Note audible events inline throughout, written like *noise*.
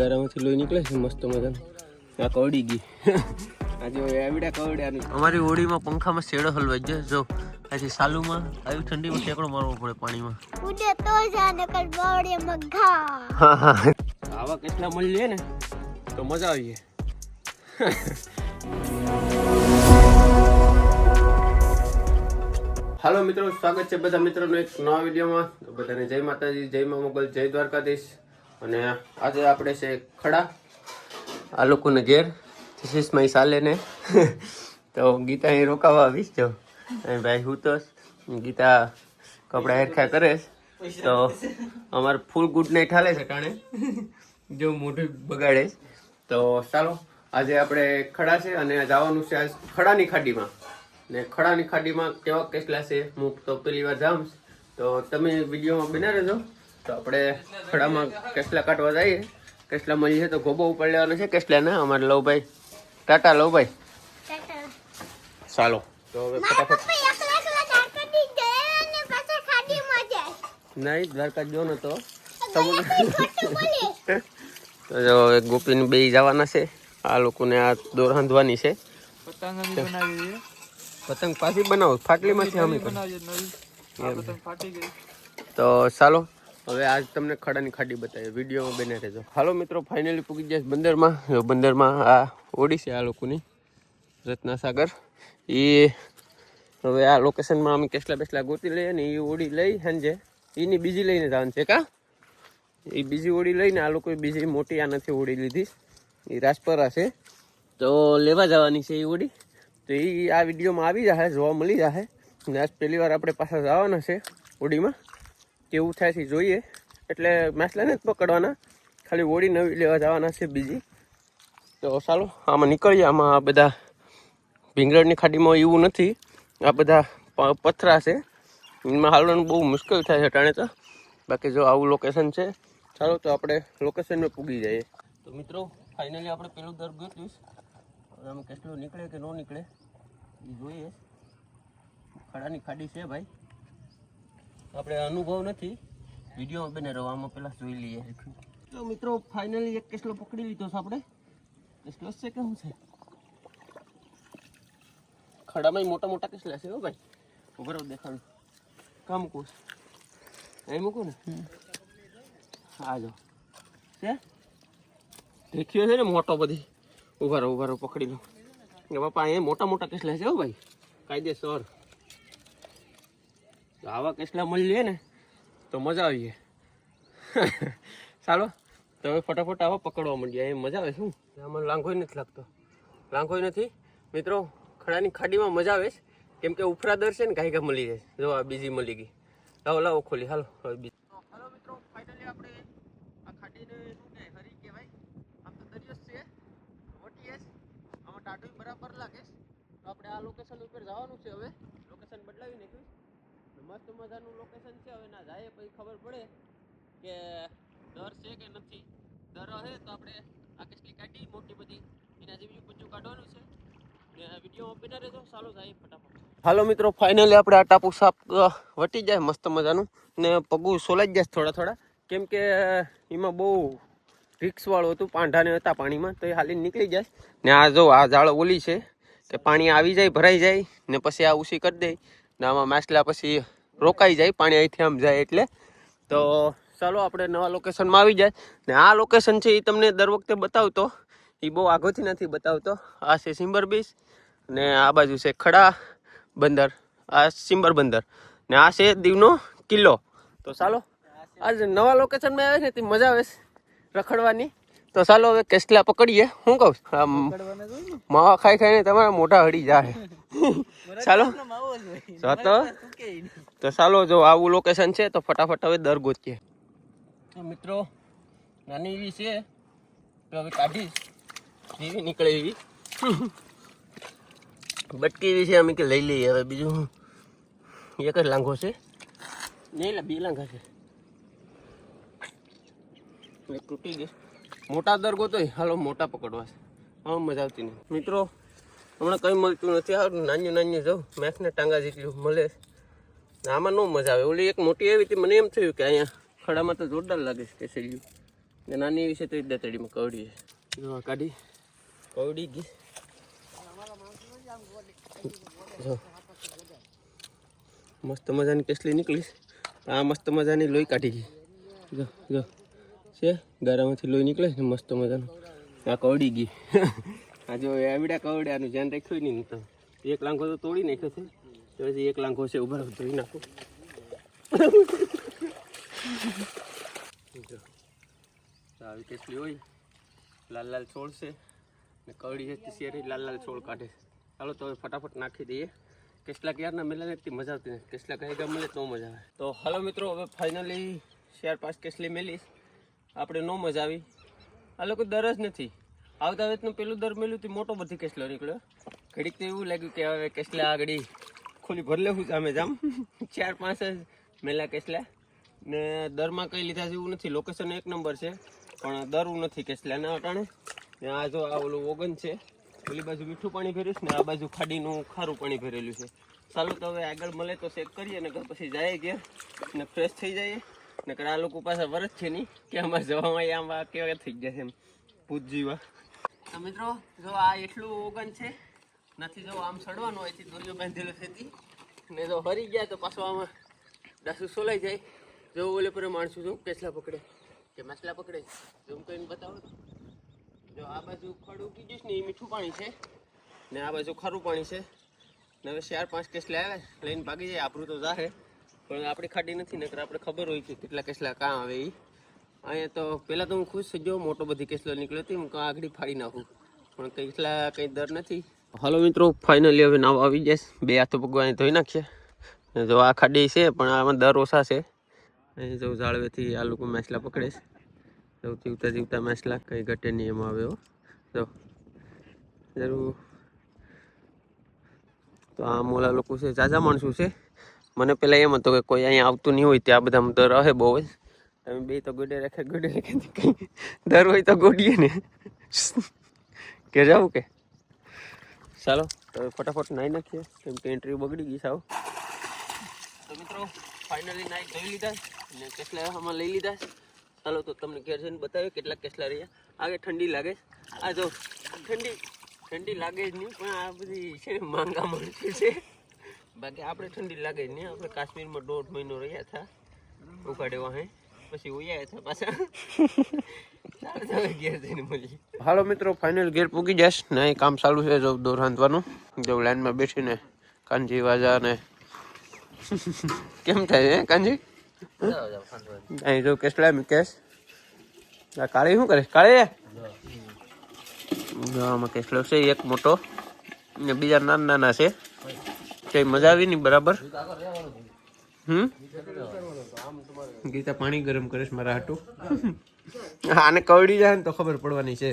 ગારામાંથી લોહી નીકળે છે મસ્ત મજાનું. આ કવડી ગઈ. આજે આવડ્યા કવડ્યાનું અમારી હોડીમાં પંખામાં શેડો હલવાઈ જાય જો આજે સાલુમાં આવી ઠંડીમાં ટેકડો મારવો પડે પાણીમાં. ઉડે તો જાને કર બાવડે મગા આવા કેટલા મળી લે ને તો મજા આવી જાય હાલો મિત્રો સ્વાગત છે બધા મિત્રોનો એક નવા વિડીયોમાં. બધાને જય માતાજી જય મા મોગલ જય દ્વારકાધીશ. અને આજે આપણે છે ખડા, આ લોકોને ઘેર. ઇઝ સાલે ને તો ગીતા અહીં રોકાવા આવીશ, જો. ભાઈ હું તો ગીતા કપડાં હેરખા કરે તો અમારે ફૂલ ગુડ નાઇટ હાલે છે કારણે જો મોઢું બગાડે તો ચાલો, આજે આપણે ખડા છે અને જવાનું છે આજ ખડાની ખાડીમાં. ને ખડાની ખાડીમાં કેવા કેસલા છે, હું તો પહેલી વાર જામ તો તમે વિડીયોમાં બના રહેજો. તો આપણે ખડામાં કેસલા કાઢવા જઈએ. કેસલા મળી છે તો ગોબો ઉપર લેવાનો છે. કેસલા ના અમારે લવભાઈ ટાટા લવભાઈ ચાલો. તો હવે ફટાફટ નહીં દ્વારકા જો ને તો. *laughs* તો જો હવે ગોપીને બે જવાના છે. આ લોકોને આ દોર હાંધવાની છે. પતંગ અમે બનાવી છે. પતંગ પાછી બનાવો. ફાટલીમાંથી અમે તો ચાલો. હવે આજ તમને ખડાની ખાડી બતાવીએ. વિડીયોમાં બને રહેજો. હાલો મિત્રો ફાઇનલી પૂકી જાય બંદરમાં. જો બંદરમાં આ ઓડી છે આ લોકોની, રત્નાસાગર. એ હવે આ લોકેશનમાં અમે કેસલા બેસલા ગોતી લઈએ ને એ ઓડી લઈ સાંજે એની બીજી લઈને જવાનું છે કા? એ બીજી ઓડી લઈને આ લોકોએ બીજી મોટી આ નથી ઓડી લીધી. એ રાજપરા છે. તો લેવા જવાની છે એ ઓડી. તો એ આ વિડીયોમાં આવી જશે જોવા મળી જશે ને આજ પહેલી વાર આપણે પાછા જવાના છે ઓડીમાં. કેવું થાય છે, જોઈએ. એટલે માછલાને જ પકડવાના. ખાલી ઓળી નવી લેવા જવાના છે બીજી. તો ચાલો, આમાં નીકળીએ. આમાં આ બધા ભીંગરડની ખાડીમાં એવું નથી. આ બધા પથરા છે. એમાં હાલવાનું બહુ મુશ્કેલ થાય છે, ટાણે તો. બાકી જો આવું લોકેશન છે, ચાલો તો આપણે લોકેશનમાં પૂગી જઈએ. તો મિત્રો ફાઇનલી આપણે પેલું દર ગોત્યું હવે આમાં કેટલું નીકળે કે ન નીકળે, એ જોઈએ. ખડાની ખાડી છે ભાઈ. આપણે અનુભવ નથી. વીડિયો બને રહો આમાં પહેલાં જોઈ લઈએ. તો મિત્રો ફાઇનલી એક કેસલો પકડી લીધો છે આપણે. કેસલો છે કે શું છે? ખડામાં મોટા મોટા કેસલા છે હો ભાઈ. ઊભા રહો દેખાડું. કામ મૂકું. એ મૂકું ને. હા જો. છે? દેખ્યો છે ને મોટો બધી. ઊભા રહો ઊભા રહો પકડી લો. કે બાપા અહીંયા મોટા મોટા કેસલા છે હો ભાઈ. કાયદેસર. તો આવા કેસલા મળી લે ને તો મજા આવી જાય. *laughs* ચાલો તો હવે ફટાફટ આવા પકડવા માંડીએ. એ મજા આવે શું? આમાં લાંઘોય નથી લાગતો. લાંઘોય નથી. મિત્રો ખડાની ખાડીમાં મજા આવે છે. કેમ કે ઉફરા દર છે ને ગાય કાંઈ મળી જાય જો આ બીજી મળી ગઈ. લાવો લાવો ખોલી. હાલો હવે બીજી. હાલો મિત્રો ફાઇનલી આપણે આ ખાડીને શું કહે હરી કહેવાય? આમ તો દરિયો છે. વટીએ આમાં ટાટુય બરાબર લાગે તો આપણે આ લોકેશન ઉપર જવાનું છે હવે. લોકેશન બદલાવી નાખ્યું. મસ્ત મજાનું લોકેશન છે. હવે ના જાય, પછી ખબર પડે કે ડર છે કે નથી. ડર હે તો આપણે આ કેટલી કાઢી, મોટી બધી એના જેવી પૂછું કાઢવાનું છે. હાલો મિત્રો ફાઇનલી આપણે આ ટાપુ સાપ વટી જાય મસ્ત મજાનું. ને પગું સોલાઈ જાય થોડા થોડા. કેમ કે એમાં બહુ રિક્સવાળું હતું, પાંઢાને હતા પાણીમાં, તો એ હાલી નીકળી જાય. ને આ જો, આ જાળ ઓલી છે, કે પાણી આવી જાય, ભરાઈ જાય, ને પછી આ ઉસી કરી દે. ને આમાં માછલા પછી રોકાઈ જાય, પાણી અહીંથી આમ જાય એટલે. તો ચાલો આપણે નવા લોકેશનમાં આવી જાય. ને આ લોકેશન છે એ તમને દર વખતે બતાવતો. એ બહુ આગળથી નથી બતાવતો. આ છે સિમ્બર બીચ ને આ બાજુ છે ખડા બંદર. આ સિમ્બર બંદર. ને આ છે દીવનો કિલ્લો. તો ચાલો, આજ નવા લોકેશનમાં આવે ને તે મજા આવે રખડવાની. તો ચાલો હવે કેસલા પકડીએ. હું કહું? માવા ખાઈ ખાઈને તમારા મોઢા હડી જાય. ચાલો. તો તો ચાલો જો આવું લોકેશન છે તો ફટાફટ હવે દર ગોતીએ. તો મિત્રો નાની એવી છે. તો હવે કાઢીશ. જેવી નીકળે એવી. બટકી એવી છે અમે કે લઈ લઈએ. હવે બીજું એક જ લાંઘો છે. નહીં બે લાંઘા છે. તૂટી ગઈ. મોટા દર ગોતોય. હાલો, મોટા પકડવા છે. હા, મજા આવતી નહીં. મિત્રો, હમણાં કંઈ મળતું નથી. આ નાન્યું નાન્યું જાઉં મેથને ટાંગા જેટલું મળે. આમાં ન મજા આવે. ઓલી એક મોટી આવી હતી. મને એમ થયું કે અહીંયા ખડામાં તો જોરદાર લાગે છે કેસરીયું. ને નાની એવી છે તો દતડીમાં કવડી છે. જોવા કાઢી. કવડી ગઈ. મસ્ત મજાની કેસલી નીકળીશ આ મસ્ત મજાની લોહી કાઢી ગઈ જો જો. છે, ગારામાંથી લોહી નીકળે છે મસ્ત મજાનું. આ કવડી ગઈ. આ જો આવડા કવડાનું ધ્યાન રાખ્યું નહીં તો. એક લાંખો તો તોડી નાખ્યો છે. તો પછી એક લાંખો છે ઊભા ધોઈ નાખો. આવી કેસલી હોય. લાલ લાલ છોડ છે. ને કવડી છે શેરી, લાલ લાલ છોડ કાઢે ચાલો તો ફટાફટ નાખી દઈએ. કેટલાક યારના મેલા નથી મજા આવતી નથી. કઈ ગામ મળે તો મજા આવે. તો હાલો મિત્રો, હવે ફાઇનલી ચાર પાંચ કેસલી મેલીશ આપણે નો મજા આવી. આ લોકો દર જ નથી. આવતા વેતનું પેલું દર મેલું તે મોટો બધી કેસલો નીકળ્યો. ઘડીક તો એવું લાગ્યું કે હવે કેસલા આગળ ખોલી ભર લેવું સામે જામ ચાર પાંચ જ મેલા કેસલા ને દરમાં કંઈ લીધા જેવું નથી. લોકેશન એક નંબર છે. પણ દરું નથી કેસલા ના અટાણે. ને આ જો આ ઓલું ઓગન છે. પેલી બાજુ મીઠું પાણી ભર્યું છે ને આ બાજુ ખાડીનું ખારું પાણી ભરેલું છે. ચાલો તો હવે આગળ મળે તો ચેક કરીએ ને પછી જાય ગયા ને ફ્રેશ થઈ જઈએ. નકર આ લોકો પાસે વરસ છે નહીં કે અમારે જવામાં આમાં કેવા થઈ ગયા છે એમ. ભૂત જીવા તો મિત્રો, જો આ એટલું ઓગન છે, નથી જો આમ સડવાનું હોય દોરીઓ બાંધેલો છે. ને જો હરી ગયા તો પાછો આમાં ડાસુ સોલાઈ જાય. જો ઓલે પર માણસું જો કેસલા પકડે. કે માછલા પકડે. જોમ કરીને બતાવો. જો આ બાજુ ખડ ઉગી ગયું ને એ મીઠું પાણી છે. ને આ બાજુ ખારું પાણી છે. ને હવે ચાર પાંચ કેસલા આવે લઈને ભાગી જાય આપણું તો જાહે. પણ આપણી ખાડી નથી, નકર આપણે ખબર હોય કે કેટલા કેસલા કાં આવે એ અહીંયા તો પહેલાં તો હું ખુશ થઈ ગયો મોટો બધી કેસલો નીકળ્યો હતી હું આગળ ફાડી નાખું. પણ કેટલા કંઈ દર નથી. હાલો મિત્રો ફાઇનલી હવે નાવ આવી જાય બે હાથો પગવાને ધોઈ નાખીએ. જો આ ખાડી છે, પણ આમાં દર ઓછા છે. અહીં જો જાળવેથી આ લોકો મેસલા પકડે છે. જો જીવતા જીવતા મેસલા કંઈ ઘટે નહીં એમાં આવે હો. જો, જરૂર. તો આ મોલા લોકો છે જાજા માણસો છે? મને પેલા એમ હતો કે કોઈ અહીંયા આવતું નહીં હોય, ત્યાં બધા દર રહે બહુ જ. તમે બે તો ગોડે રાખે ગોડે રાખે. તો દર હોય તો ગોડીએ ને. કે જાવું કે? ચાલો તો ફટાફટ નાહી નાખીએ. કેમ કે એન્ટ્રી બગડી ગઈ સાવ તો મિત્રો ફાઇનલી નાહી જોઈ લીધા ને કેટલા આમાં લઈ લીધા. ચાલો, તો તમને ઘેર જઈને બતાવ્યો કેટલા કેટલા રહ્યા. આગે ઠંડી લાગે. આ જો, ઠંડી ઠંડી લાગે જ નહીં, પણ આ બધી છે ને, માંગા મળતી છે. બાકી આપણે ઠંડી લાગે નહીં. આપણે કાશ્મીરમાં દોઢ મહિનો રહ્યા હતા. ઉકાડે વાહે. પછી ઉયા હતા પાછા. ઘેર જઈને હાલો મિત્રો ફાઇનલ ઘેર પૂગી જશ. ને અહીં કામ ચાલુ છે જો દોર હાંધવાનું. જો લાઈનમાં બેસીને કાનજી વાજા ને કેમ થાય હે કાનજી? અહીં જો કેસલા કેસ. આ કાળી શું કરે? કાળી આમાં કેસલો છે એક મોટો. ને બીજા નાના નાના છે. કઈ મજા આવી નહીં બરાબર? હમ? ગીતા પાણી ગરમ કરે છે મારા હાટું. આને કવડી જાય ને તો ખબર પડવાની છે.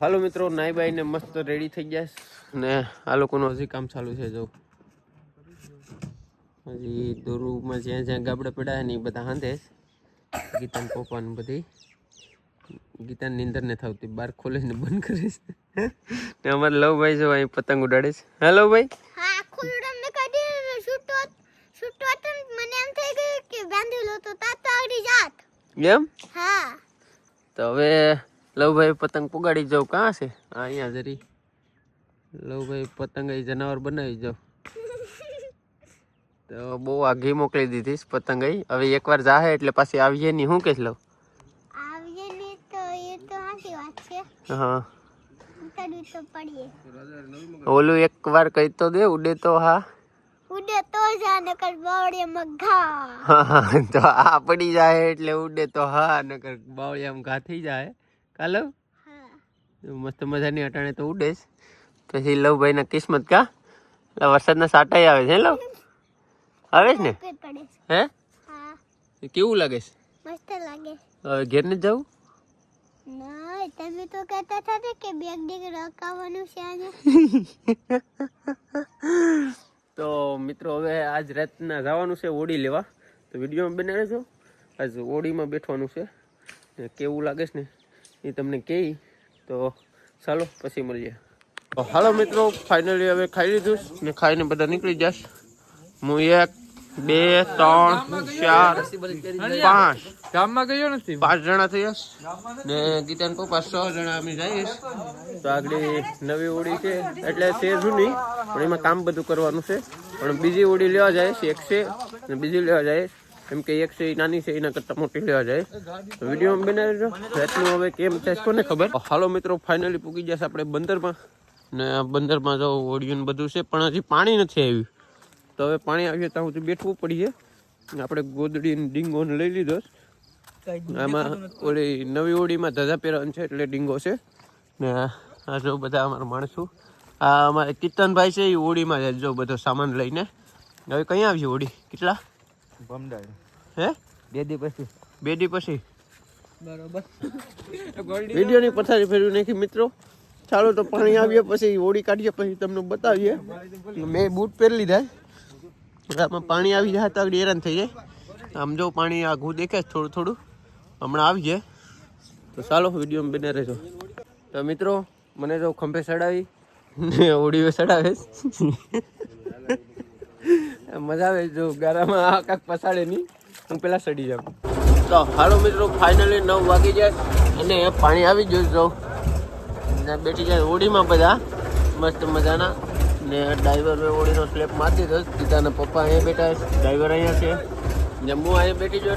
હાલો મિત્રો નાઈ બાઈને મસ્ત રેડી થઈ ગયા ને આ લોકોનું હજી કામ ચાલુ છે જો. હજી દોરુમાં જ્યાં જ્યાં ગાબડા પડ્યા ને એ બધા હાંધે ગીતાને પોપાને બધી. ગીતાની નીંદર ને થતી બાર ખોલે ને બંધ કરે છે. ને અમારે લવભાઈ જો અહીં પતંગ ઉડાડે છે. હેલો ભાઈ હા મને એમ? હા. તો હવે લવભાઈ પતંગ પુગાડી જાઉં. કાં છે? આ અહીંયા જરી લવભાઈ પતંગ એ જનાવર બનાવી જાઉં. તો બહુ આઘી મોકલી દીધી છે પતંગ અહીં. હવે એકવાર જાહે એટલે પાછી આવીએ નહીં. હું કહીશ લવ? આવીએ ને તો એ તો સાચી વાત છે. હા. ઉતારવી તો પડીએ. ઓલું એક વાર કહી તો દે ઉડે તો હા. ઉડે તો જાને કર બવડે મગા હા હા. તો આ પડી જાય એટલે ઉડે તો હા નકર બાવળિયામ ઘા થઈ જાય કાલો? મસ્ત મજાની અટાણે તો ઉડેશ. પછી પછી લવભાઈના કિસ્મત કા? એટલે વરસાદના સાટાઈ આવે છે લવ આવે છે ને. હે? હા. કેવું લાગે છે? મસ્ત લાગે. હવે ઘેર ને જવું? ના તમે તો કહેતા હતા કે બેગ ડીગ રકાવવાનું છે આજે *laughs* તો મિત્રો હવે આજ રાતના જવાનું છે ઓડી લેવા. તો વિડીયોમાં બને રહેજો આજ ઓડીમાં બેઠવાનું છે. ને કેવું લાગે છે ને? એ તમને કહી તો ચાલો પછી મળીએ. તો હાલો મિત્રો ફાઇનલી હવે ખાઈ લીધું ને ખાઈને બધા નીકળી જશ. હું એક બે ત્રણ ચાર પાંચ. ગામમાં ગયો નથી? પાંચ જણા થઈ જશ ને ગીતાન પપ્પા છ જણા અમે જઈશ તો આગળ નવી ઓડી છે એટલે છે જૂની પણ એમાં કામ બધું કરવાનું છે. પણ બીજી ઓડી લેવા જાય છે એક છે ને બીજી લેવા જાય કેમ કે એક છે નાની છે એના કરતાં મોટી લેવા જાય. તો વિડીયોમાં બનાવી દો. રાતનું હવે કેમ છે કોને ખબર? હાલો મિત્રો ફાઇનલી પૂગી જશે આપણે બંદરમાં. ને આ બંદરમાં જો ઓડિયું બધું છે પણ હજી પાણી નથી આવ્યું. તો હવે પાણી આવ્યું ત્યાં સુધી બેઠવું પડીએ. ને આપણે ગોદડી ડીંગોને લઈ લીધો આમાં ઓલી નવી ઓડીમાં ધજા પહેરવાનું છે એટલે ડીંગો છે. ને આ જો બધા અમારા માણસો. આ અમારે કીર્તનભાઈ છે એ ઓડીમાં જાય જો બધો સામાન લઈને. હવે કઈ આવી ઓડી? કેટલા? ભમડાય હે? બે દી પછી. બે દી પછી? બરોબર. *laughs* વિડીયોની પથારી ફેરવી નાખી મિત્રો. ચાલો તો પાણી આવીએ પછી ઓડી કાઢીએ પછી તમને બતાવીએ. મેં બૂટ પહેરી લીધા. છે. આમાં પાણી આવી જાય તો આગળ હેરાન થઈ જાય. આમ જો પાણી આઘું દેખે છે થોડું થોડું. હમણાં આવી જાય. તો ચાલો વીડિયો બને રહેજો. તો મિત્રો મને જો ખંભે ચડાવી ને ઓડીઓ ચડાવે. મજા આવે જો ગારામાં આ કાંક પસાડે નહીં, હું પેલા સડી જાઉં. તો હાલો મિત્રો ફાઇનલી નવ વાગી જાય અને પાણી આવી ગયું જો. ને બેઠી જાય ઓડીમાં બધા. મસ્ત મજાના. ને ડ્રાઈવર મેં ઓડીનો સ્લેપ મારી દીધો પિતાના પપ્પા અહીંયા બેઠા ડ્રાઈવર અહીંયા છે. ને હું અહીંયા બેઠી જો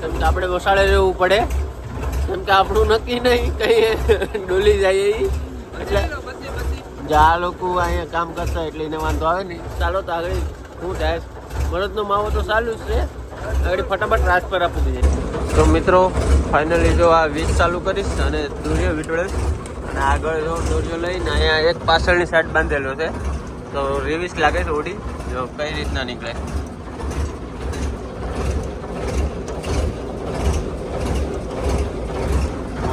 કેમ કે આપણે વસાડે રહેવું પડે. કેમ કે આપણું નક્કી નહીં, કઈ ડોલી જાય એટલે આ લોકો અહીંયા કામ કરતા એટલે એને વાંધો આવે નહીં. ચાલો તો આગળ. શું થાય મરદનો માવો તો ચાલુ જ છે. આગળ ફટાફટ ટ્રાન્સફર આપી દઈએ તો મિત્રો ફાઇનલી જો આ વીજ ચાલુ કરીશ અને દોરીઓ વીટળે અને આગળ જો દોરીઓ લઈને અહીંયા એક પાછળની સાઈડ બાંધેલો છે. તો રિવિસ લાગે છે ઓડી જો કઈ રીતના નીકળે?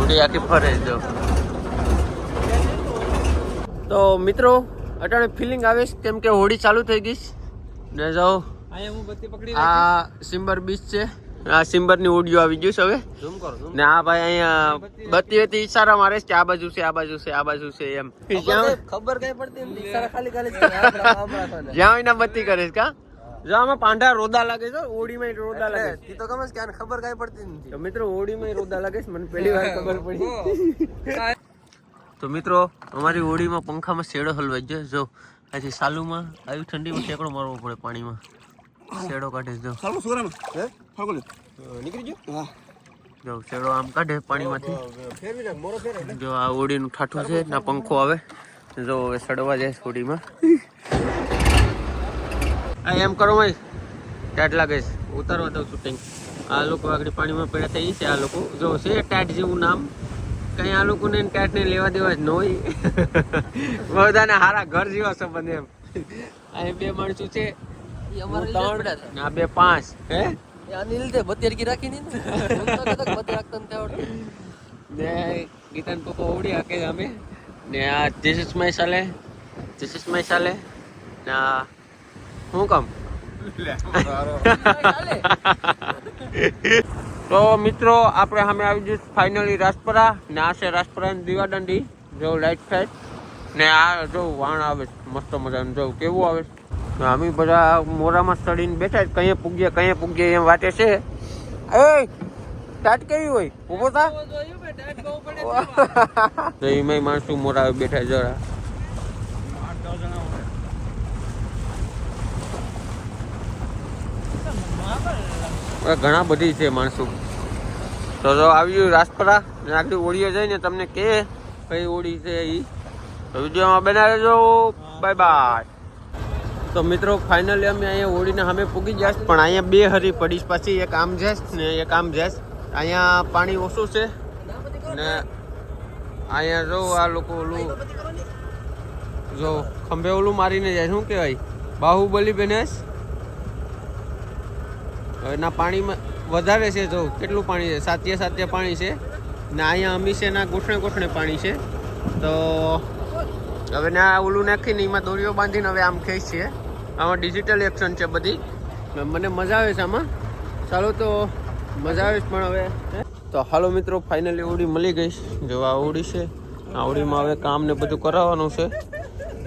ઓડી આખી ફરે જો. તો મિત્રો, અટાણે ફિલિંગ આવે છે. કેમ કે હોડી ચાલુ થઈ ગઈ છે. ને જાઓ. અહીંયા હું બત્તી પકડી આ સિમ્બર બીચ છે. આ સિમ્બરની ઓડિયો આવી ગયું છે હવે. ને આ ભાઈ અહીંયા બત્તી બત્તી ઈશારા મારે છે કે આ બાજુ છે આ બાજુ છે આ બાજુ છે એમ. ખબર કઈ પડતી ઈશારા ખાલી ખાલી જ્યાં એના બત્તી કરે છે કા? જો આમાં પાંડા રોદા લાગે છે ઓડીમાં રોદા લાગે છે. તો ગમે છે કે ખબર કઈ પડતી નથી. તો મિત્રો ઓડીમાં રોદા લાગે છે મને પહેલી વાર ખબર પડી. તો મિત્રો અમારી ઓડીમાં પંખામાં શેડો હલવાઈ ગયો જો અહીંથી સાલુમાં આવી ઠંડીમાં ઠેકડો મારવો પડે પાણીમાં. શેડો કાઢે છે જો. સાલુ સુરામાં હે? ફાગોલે નીકળી ગયો? હા. જો શેડો આમ કાઢે પાણીમાંથી. ફેરવી નાખ મોરો ફેર જો આ ઓડીનું ઠાઠું છે ના પંખો આવે. જો હવે સડવા જાય ઓડીમાં આ એમ કરો ભાઈ ટાટ લાગે છે. ઉતારવા દઉં શૂટિંગ આ લોકો આગળ પાણીમાં પડ્યા થઈ છે આ લોકો. જો છે ટાટ જેવું નામ. કઈ આ લોકોને ટાટ ને લેવા દેવા જ ન હોય. બધાને હારા ઘર જેવા સંબંધ એમ. આ બે માણસો છે. આ બે પાંચ. હે? અનિલ તે બત્તી હરકી રાખી ની? ને કે ગીતાન પપ્પા ઓડી હાકે અમે. ને આ ધીસ ઇઝ માય સાલે. ધીસ ઇઝ માય સાલે. ને શું કામ? *laughs* તો મિત્રો આપણે સામે આવી જઈશ ફાઇનલી રાજપરા ને આ છે રાજપરાની દીવાદંડી જો લાઈટ સાઈડ ને આ જો વાણ આવે છે મસ્ત મજાનું જો કેવું આવે છે. અમે બધા મોરામાં ચડીને બેઠા છે કઈએ પૂગીએ કઈએ પૂગીએ એમ વાટે છે. એ ટાટ કેવી હોય? ઊભો થા. *laughs* તો માણસો મોરા બેઠા જરા હવે ઘણા બધી છે માણસો. તો જો આવ્યું રાજપરા આગળ ઓળીએ જઈને તમને કે કઈ ઓળી છે એ તો વિડીયોમાં બનાવી જો બાય બાય તો મિત્રો ફાઇનલી અમે અહીંયા ઓળીને સામે પૂગી ગયા પણ અહીંયા બે હરી પડીશ. પછી એક આમ જાય ને એક આમ જશ અહીંયા પાણી ઓછું છે. ને અહીંયા જો આ લોકો ઓલું જો ખંભે ઓલું મારીને જાય, શું કહેવાય? બાહુબલી બનેશ ના પાણીમાં વધારે છે જો કેટલું પાણી છે? સાત્ય સાત્ય પાણી છે. ને અહીંયા અમીશેના ગોઠણે ગોઠણે પાણી છે. તો હવે ને આ ઓલું નાખીને એમાં દોરીઓ બાંધીને હવે આમ ખેંચ છે આમાં ડિજિટલ એક્શન છે બધી. મને મજા આવે છે આમાં. ચાલો તો મજા આવે પણ હવે? તો હાલો મિત્રો ફાઇનલી ઓડી મળી ગઈ જો આ ઓડી છે, આ ઓડીમાં હવે કામ ને બધું કરાવવાનું છે.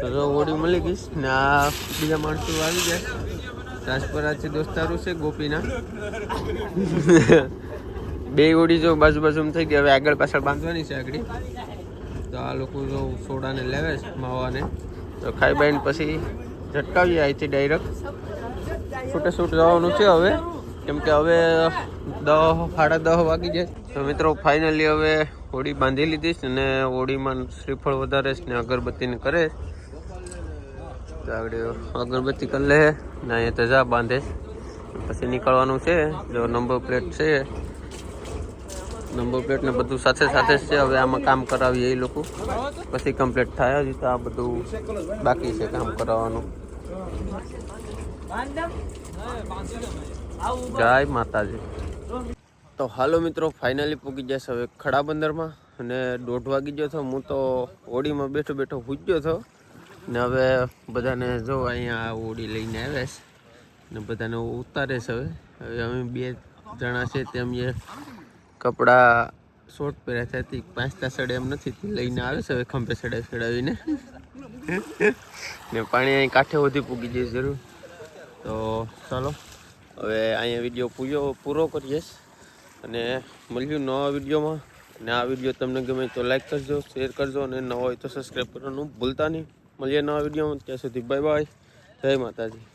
તો ઓડી મળી ગઈશ ને આ બીજા માણસો આવી ગયા. રાજપરાથી દોસ્તારું છે, ગોપીના. *laughs* બે ઓડી જો બાજુ બાજુ થઈ ગઈ, હવે આગળ પાછળ બાંધવાની છે આગળ. તો આ લોકો જો સોડાને લેવે છે, માવાને. તો ખાઈ બાઈને પછી ઝટકાવીએ અહીંથી ડાયરેક્ટ છૂટે છૂટ જવાનું છે હવે. કેમ કે હવે દહ, સાડા દહ વાગી જાય. તો મિત્રો ફાઇનલી હવે હોડી બાંધી લીધી છે ને હોળીમાં શ્રીફળ વધારે છે ને અગરબત્તીને કરે છે. તો અગરબત્તી કરી લે. ને અહીંયા તજા બાંધે પછી નીકળવાનું છે. જો નંબર પ્લેટ છે. નંબર પ્લેટ ને બધું સાથે સાથે જ છે. હવે આમાં કામ કરાવીએ એ લોકો. પછી કમ્પ્લીટ થાય. હજી તો આ બધું બાકી છે કામ કરાવવાનું. જય માતાજી. તો હાલો મિત્રો ફાઇનલી પૂકી જશે હવે ખડા બંદરમાં. અને દોઢ વાગી ગયો હતો હું તો ઓડીમાં બેઠો બેઠો પૂજ્યો હતો ને હવે બધાને જો અહીંયા ઓડી લઈને આવે છે ને બધાને ઉતારે છે હવે. હવે અમે બે જણા છે તેમ એ કપડાં શોર્ટ પહેર્યા છે. તે પાંચતા સડે એમ નથી લઈને આવે છે હવે ખંભે સડે સડાવીને. ને પાણી અહીં કાંઠે સુધી પૂગી જઈશ જરૂર. તો ચાલો, હવે અહીંયા વીડિયો પૂરો પૂરો કરીએ અને મળ્યું નવા વિડીયોમાં. અને આ વીડિયો તમને ગમે તો લાઈક કરજો શેર કરજો. અને નવો હોય તો સબસ્ક્રાઈબ કરવાનું ભૂલતા નહીં. મળીએ નવા વિડીયોમાં. ત્યાં સુધી બાય બાય જય માતાજી.